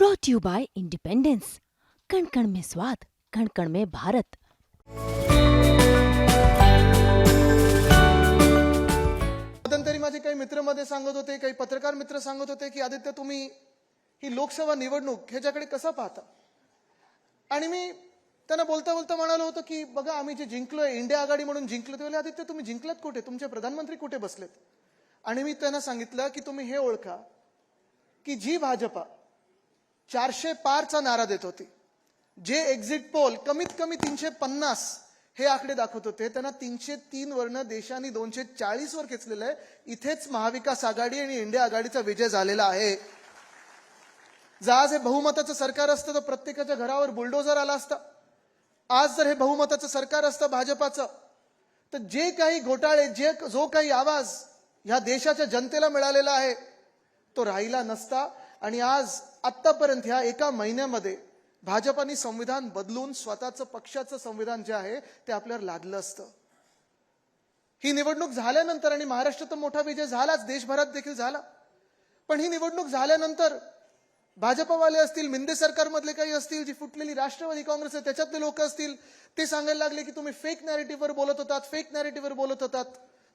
Brought you bye independence कण कण में स्वाद कण कण में भारत मध्यंतरी माझे काही मित्रमध्ये सांगत होते काही पत्रकार मित्र सांगत होते की आदित्य तुम्ही ही लोकसभा निवडणूक ह्याच्याकडे कसं पाहता? आणि मी त्यांना बोलता बोलता म्हणालो होतो की बघा आम्ही जे जिंकलोय इंडिया आघाडी म्हणून जिंकलो ते बोलले, आदित्य तुम्ही जिंकलात कुठे? तुमचे प्रधानमंत्री कुठे बसलेत? आणि मी त्यांना सांगितलं की तुम्ही हे ओळखा की जी भाजपा चारशे पारचा नारा देत होती. जे एक्झिट पोल कमीत कमी तीनशे पन्नास हे आकडे दाखवत होते त्यांना तीनशे तीन वरनं देशाने दोनशे चाळीस वर खेचलेलं आहे. इथेच महाविकास आघाडी आणि इंडिया आघाडीचा विजय झालेला आहे. जर आज हे बहुमताचं सरकार असतं तर प्रत्येकाच्या घरावर बुलडोजर आला असता. आज जर हे बहुमताचं सरकार असतं भाजपाचं तर जे काही घोटाळे जे जो काही आवाज ह्या देशाच्या जनतेला मिळालेला आहे तो राहिला नसता. आणि आज आत्तापर्यंत ह्या एका महिन्यामध्ये भाजपाने संविधान बदलून स्वतःचं पक्षाचं संविधान जे आहे ते आपल्यावर लादलं असतं. ही निवडणूक झाल्यानंतर आणि महाराष्ट्रात तर मोठा विजय झालाच देशभरात देखील झाला. पण ही निवडणूक झाल्यानंतर भाजपवाले असतील मिंदे सरकारमधले काही असतील जी फुटलेली राष्ट्रवादी काँग्रेस आहे त्याच्यातले लोक असतील ते सांगायला लागले की तुम्ही फेक नॅरेटिव्हवर बोलत होतात फेक नॅरेटिव्हवर बोलत होतात.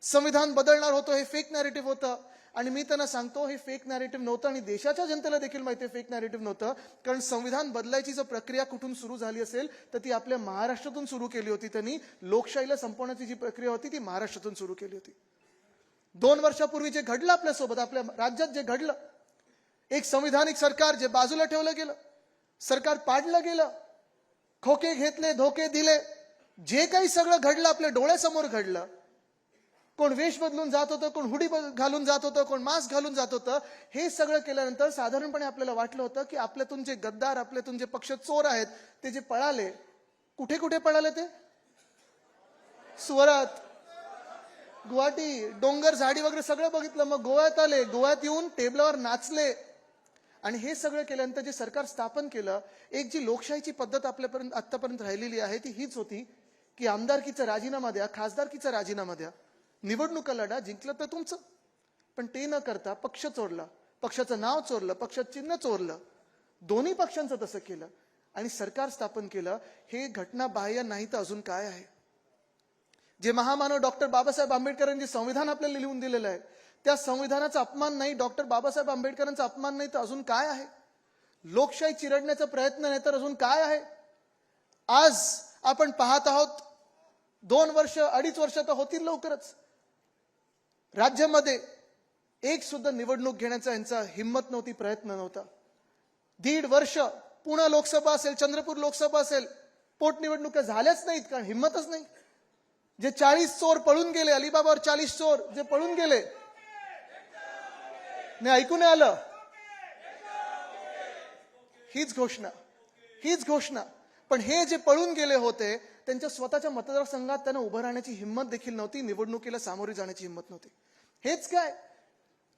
संविधान बदलणार होतं हे फेक नॅरेटिव्ह होतं. आणि मी त्यांना सांगतो हे फेक नॅरेटिव्ह नव्हतं आणि देशाच्या जनतेला देखील माहिती फेक नॅरेटिव्ह नव्हतं. कारण संविधान बदलायची जर प्रक्रिया कुठून सुरू झाली असेल तर ती आपल्या महाराष्ट्रातून सुरू केली होती त्यांनी. लोकशाहीला संपवण्याची जी प्रक्रिया होती ती महाराष्ट्रातून सुरू केली होती. दोन वर्षापूर्वी जे घडलं आपल्यासोबत आपल्या राज्यात जे घडलं एक संविधानिक सरकार जे बाजूला ठेवलं गेलं सरकार पाडलं गेलं खोके घेतले धोके दिले जे काही सगळं घडलं आपल्या डोळ्यासमोर घडलं कोण वेश बदलून जात होतं कोण हुडी घालून जात होतं कोण मास्क घालून जात होतं हे सगळं केल्यानंतर साधारणपणे आपल्याला वाटलं होतं की आपल्यातून जे गद्दार आपल्यातून जे पक्ष चोर आहेत ते जे पळाले कुठे कुठे पळाले ते? स्वरात गुवाहाटी डोंगर झाडी वगैरे सगळं बघितलं मग गोव्यात आले गोव्यात येऊन टेबलावर नाचले. आणि हे सगळं केल्यानंतर जे सरकार स्थापन केलं एक जी लोकशाहीची पद्धत आपल्यापर्यंत आतापर्यंत राहिलेली आहे ती हीच होती की आमदारकीचा राजीनामा द्या खासदारकीचा राजीनामा द्या. निवडणुका लढा जिंकलं तर तुमचं. पण ते न करता पक्ष चोरला पक्षाचं नाव चोरलं पक्षाचं चिन्ह चोरलं. दोन्ही पक्षांचं तसं केलं. आणि सरकार स्थापन केलं. हे घटना बाह्य नाही तर अजून काय आहे? जे महामानव डॉक्टर बाबासाहेब आंबेडकरांनी संविधान आपल्याला लिहून दिलेलं आहे त्या संविधानाचा अपमान नाही डॉक्टर बाबासाहेब आंबेडकरांचा अपमान नाही तर अजून काय आहे? लोकशाही चिरडण्याचा प्रयत्न नाही तर अजून काय आहे? आज आपण पाहत आहोत दोन वर्ष अडीच वर्ष तर होतील लवकरच. राज्यामध्ये एक सुद्धा निवडणूक घेण्याचा यांचा हिंमत नव्हती प्रयत्न नव्हता. दीड वर्ष पुणे लोकसभा असेल चंद्रपूर लोकसभा असेल पोटनिवडणुका झाल्याच नाहीत कारण हिंमतच नाही. जे चाळीस चोर पळून गेले अलिबाबावर चाळीस चोर जे पळून गेले नाही ऐकून आलं? हीच घोषणा हीच घोषणा. पण हे जे पळून गेले होते त्यांच्या स्वतःच्या मतदारसंघात त्यांना उभं राहण्याची हिंमत देखील नव्हती निवडणुकीला सामोरी जाण्याची हिंमत नव्हती. हेच काय?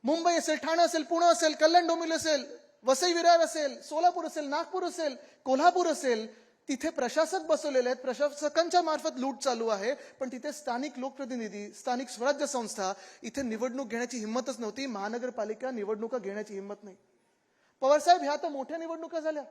मुंबई असेल ठाणे असेल पुणे असेल कल्याण डोंबिवली असेल वसई विरार असेल सोलापूर असेल नागपूर असेल कोल्हापूर असेल तिथे प्रशासक बसवलेले आहेत. प्रशासकांच्या मार्फत लूट चालू आहे पण तिथे स्थानिक लोकप्रतिनिधी स्थानिक स्वराज्य संस्था इथे निवडणूक घेण्याची हिंमतच नव्हती. महानगरपालिका निवडणुका घेण्याची हिंमत नाही. पवारसाहेब ह्या तर मोठ्या निवडणुका झाल्या.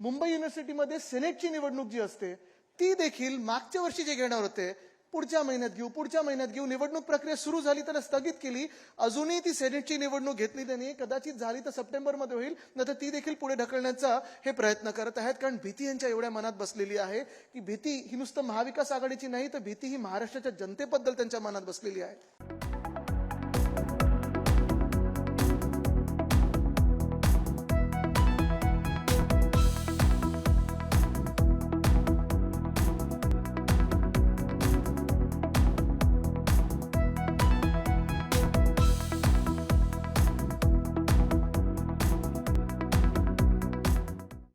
मुंबई युनिव्हर्सिटीमध्ये सिनेटची निवडणूक जी असते ती देखील मागच्या वर्षी जे घेणार होते पुढच्या महिन्यात घेऊ पुढच्या महिन्यात घेऊ निवडणूक प्रक्रिया सुरू झाली तर स्थगित केली. अजूनही ती सेनेटची निवडणूक घेतली त्यांनी कदाचित झाली तर सप्टेंबरमध्ये होईल नाही तर ती देखील पुढे ढकलण्याचा हे प्रयत्न करत आहेत. कारण भीती यांच्या एवढ्या मनात बसलेली आहे की भीती ही नुसतं महाविकास आघाडीची नाही तर भीती ही महाराष्ट्राच्या जनतेबद्दल त्यांच्या मनात बसलेली आहे.